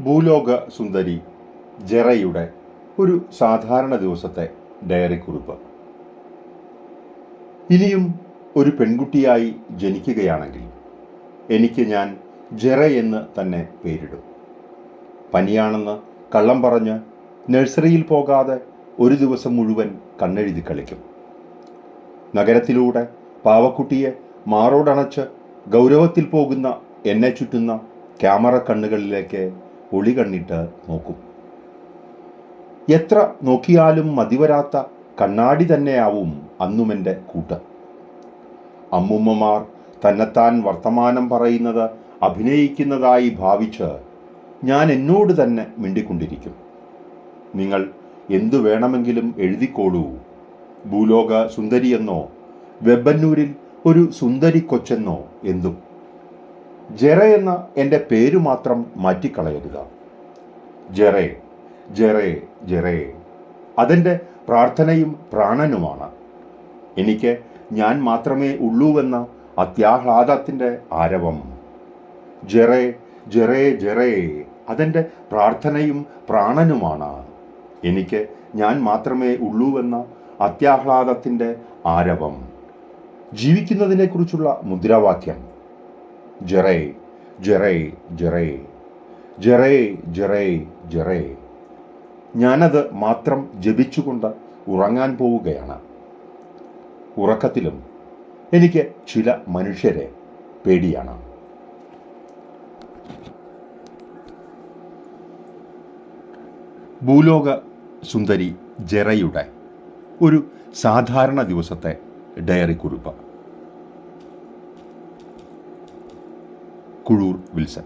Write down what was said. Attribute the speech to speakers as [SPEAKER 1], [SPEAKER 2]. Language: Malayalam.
[SPEAKER 1] ഭൂലോക സുന്ദരി ജെറയുടെ ഒരു സാധാരണ ദിവസത്തെ ഡയറി കുറിപ്പ്. ഇനിയും ഒരു പെൺകുട്ടിയായി ജനിക്കുകയാണെങ്കിൽ എനിക്ക് ഞാൻ ജെറ എന്ന് തന്നെ പേരിടും. പനിയാണെന്ന് കള്ളം പറഞ്ഞ് നഴ്സറിയിൽ പോകാതെ ഒരു ദിവസം മുഴുവൻ കണ്ണെഴുതി കളിക്കും. നഗരത്തിലൂടെ പാവക്കുട്ടിയെ മാറോടണച്ച് ഗൗരവത്തിൽ പോകുന്ന എന്നെ ചുറ്റുന്ന ക്യാമറ കണ്ണുകളിലേക്ക് ഒളി കണ്ണിട്ട് നോക്കും. എത്ര നോക്കിയാലും മതിവരാത്ത കണ്ണാടി തന്നെയാവും അന്നും എന്റെ കൂട്ട്. അമ്മുമ്മമാർ തന്നെത്താൻ വർത്തമാനം പറയുന്നത് അഭിനയിക്കുന്നതായി ഭാവിച്ച് ഞാൻ എന്നോട് തന്നെ മിണ്ടിക്കൊണ്ടിരിക്കും. നിങ്ങൾ എന്തു വേണമെങ്കിലും എഴുതിക്കോളൂ. ഭൂലോക സുന്ദരിയെന്നോ വെബന്നൂരിൽ ഒരു സുന്ദരി കൊച്ചെന്നോ എന്തും. ജെറ എന്ന എന്റെ പേരു മാത്രം മാറ്റിക്കളയരുത് ജെറേ ജെറേ ജെറേ. അതെന്റെ പ്രാർത്ഥനയും പ്രാണനുമാണ്. എനിക്ക് ഞാൻ മാത്രമേ ഉള്ളൂവെന്ന അത്യാഹ്ലാദത്തിന്റെ ആരവം. ജെറേ ജെറേ ജെറേ. അതെന്റെ പ്രാർത്ഥനയും പ്രാണനുമാണ്. എനിക്ക് ഞാൻ മാത്രമേ ഉള്ളൂവെന്ന അത്യാഹ്ലാദത്തിന്റെ ആരവം. ജീവിക്കുന്നതിനെക്കുറിച്ചുള്ള മുദ്രാവാക്യം. ജെറേ ജെറേ ജെറേ ജെറേ ജെറേ ജെറേ ഞാനത് മാത്രം ജപിച്ചുകൊണ്ട് ഉറങ്ങാൻ പോവുകയാണ്. ഉറക്കത്തിലും എനിക്ക് ചില മനുഷ്യരെ പേടിയാണ്. ഭൂലോക സുന്ദരി ജെറയുടെ ഒരു സാധാരണ ദിവസത്തെ ഡയറി കുറിപ്പ്. കുഴൂർ വിൽസൺ